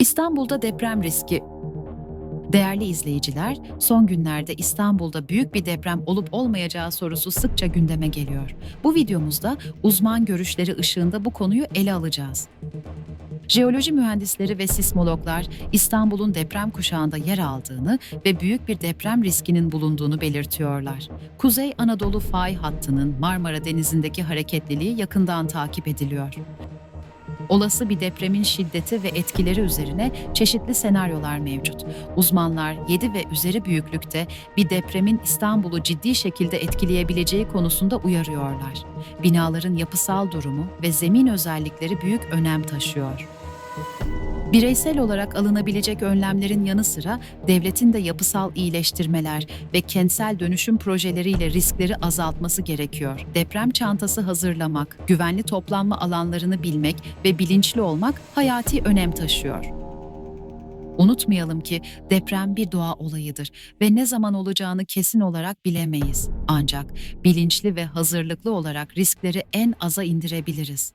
İstanbul'da deprem riski. Değerli izleyiciler, son günlerde İstanbul'da büyük bir deprem olup olmayacağı sorusu sıkça gündeme geliyor. Bu videomuzda uzman görüşleri ışığında bu konuyu ele alacağız. Jeoloji mühendisleri ve sismologlar İstanbul'un deprem kuşağında yer aldığını ve büyük bir deprem riskinin bulunduğunu belirtiyorlar. Kuzey Anadolu fay hattının Marmara Denizi'ndeki hareketliliği yakından takip ediliyor. Olası bir depremin şiddeti ve etkileri üzerine çeşitli senaryolar mevcut. Uzmanlar 7 ve üzeri büyüklükte bir depremin İstanbul'u ciddi şekilde etkileyebileceği konusunda uyarıyorlar. Binaların yapısal durumu ve zemin özellikleri büyük önem taşıyor. Bireysel olarak alınabilecek önlemlerin yanı sıra devletin de yapısal iyileştirmeler ve kentsel dönüşüm projeleriyle riskleri azaltması gerekiyor. Deprem çantası hazırlamak, güvenli toplanma alanlarını bilmek ve bilinçli olmak hayati önem taşıyor. Unutmayalım ki deprem bir doğa olayıdır ve ne zaman olacağını kesin olarak bilemeyiz. Ancak bilinçli ve hazırlıklı olarak riskleri en aza indirebiliriz.